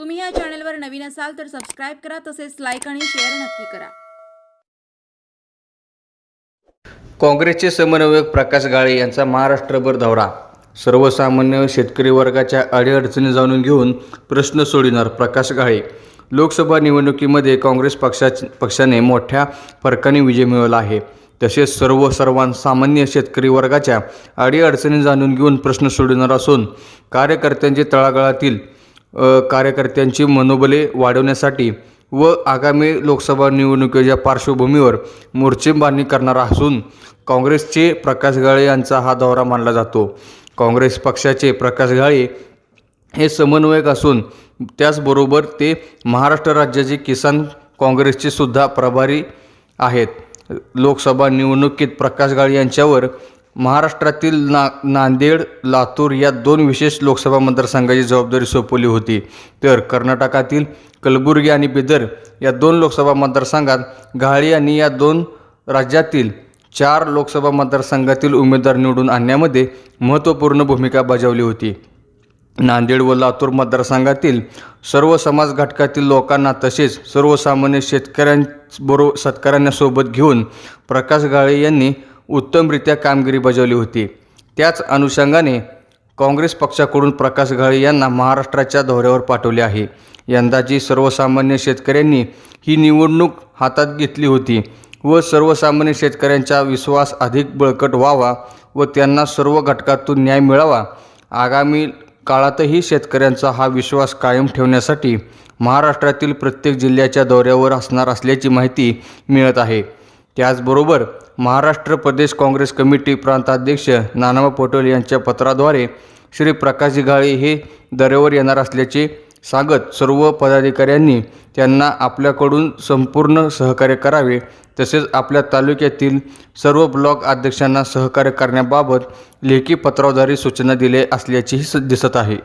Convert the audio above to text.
तुम्ही या चॅनलवर नवीन असाल तर सबस्क्राईब करा तसेच लाईक आणि शेअर नक्की करा. काँग्रेसचे समन्वयक प्रकाश गाळे यांचा महाराष्ट्रभर दौरा. सर्वसामान्य शेतकरी वर्गाच्या अडीअडचणी जाणून घेऊन प्रश्न सोडविणार प्रकाश गाळे. लोकसभा निवडणुकीमध्ये काँग्रेस पक्षा पक्षाने मोठ्या फरकाने विजय मिळवला आहे. तसेच सर्व सर्वांसामान्य शेतकरी वर्गाच्या अडीअडचणी जाणून घेऊन प्रश्न सोडविणार असून कार्यकर्त्यांचे तळागाळातील कार्यकर्त्यांची मनोबले वाढवण्यासाठी व आगामी लोकसभा निवडणुकीच्या पार्श्वभूमीवर मोर्चे बांधणी करणार असून काँग्रेसचे प्रकाश गाळे यांचा हा दौरा मानला जातो. काँग्रेस पक्षाचे प्रकाश गाळे हे समन्वयक असून त्याचबरोबर ते महाराष्ट्र राज्याचे किसान काँग्रेसचे सुद्धा प्रभारी आहेत. लोकसभा निवडणुकीत प्रकाश गाळे यांच्यावर महाराष्ट्रातील ना नांदेड लातूर या दोन विशेष लोकसभा मतदारसंघाची जबाबदारी सोपवली होती. तर कर्नाटकातील कलबुर्गी आणि बिदर या दोन लोकसभा मतदारसंघात गाळे यांनी या दोन राज्यातील चार लोकसभा मतदारसंघातील उमेदवार निवडून आणण्यामध्ये महत्त्वपूर्ण भूमिका बजावली होती. नांदेड व लातूर मतदारसंघातील सर्व समाज घटकातील लोकांना तसेच सर्वसामान्य शेतकऱ्यांबरोबर शेतकऱ्यांना सोबत घेऊन प्रकाश गाळे यांनी उत्तमरित्या कामगिरी बजावली होती. त्याच अनुषंगाने काँग्रेस पक्षाकडून प्रकाश घाळे यांना महाराष्ट्राच्या दौऱ्यावर पाठवले आहे. यंदाची सर्वसामान्य शेतकऱ्यांनी ही निवडणूक हातात घेतली होती व सर्वसामान्य शेतकऱ्यांचा विश्वास अधिक बळकट व्हावा व त्यांना सर्व घटकातून न्याय मिळावा आगामी काळातही शेतकऱ्यांचा हा विश्वास कायम ठेवण्यासाठी महाराष्ट्रातील प्रत्येक जिल्ह्याच्या दौऱ्यावर असणार असल्याची माहिती मिळत आहे. त्याचबरोबर महाराष्ट्र प्रदेश काँग्रेस कमिटी प्रांताध्यक्ष नानाबा पटोले यांच्या पत्राद्वारे श्री प्रकाश गाळे हे दरेवर येणार असल्याचे सांगत सर्व पदाधिकाऱ्यांनी त्यांना आपल्याकडून संपूर्ण सहकार्य करावे तसेच आपल्या तालुक्यातील सर्व ब्लॉक अध्यक्षांना सहकार्य करण्याबाबत लेखी पत्राद्वारे सूचना दिल्या असल्याचेही स- दिसत आहे.